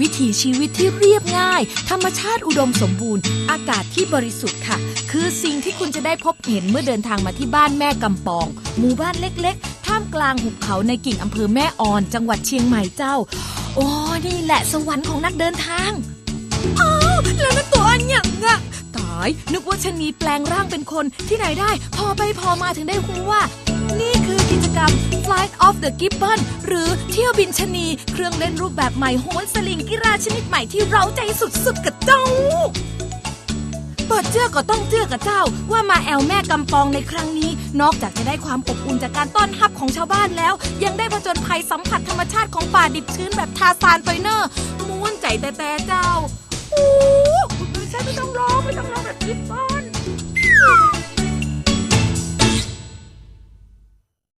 วิถีชีวิตที่เรียบง่าย ธรรมชาติอุดมสมบูรณ์ อากาศที่บริสุทธิ์ค่ะ คือสิ่งที่คุณจะได้พบเห็นเมื่อเดินทางมาที่บ้านแม่กำปอง หมู่บ้านเล็กๆ ท่ามกลางหุบเขาในกิ่งอำเภอแม่ออน จังหวัดเชียงใหม่เจ้า โอ้นี่แหละสวรรค์ของนักเดินทาง อ้าวแล้วนั่นตัวอันหยังอะตาย นึกว่าชะนีแปลงร่างเป็นคนที่ไหนได้ พอไปพอมาถึงได้รู้ว่า นี่คือกิจกรรม Flight of the Gibbon หรือเที่ยวบินชะนี เครื่องเล่นรูปแบบใหม่โหนสลิงกีฬาชนิดใหม่ที่เราใจสุดๆกับเจ้าเปิดเจือก็ต้องเจือกับเจ้า ว่ามาแอลแม่กำปองในครั้งนี้ นอกจากจะได้ความอบอุ่นจากการต้อนรับของชาวบ้านแล้ว ยังได้ผจญภัยสัมผัสธรรมชาติของป่าดิบชื้นแบบทาซานไฟเนอร์ม้วนใจแต่แต่เจ้า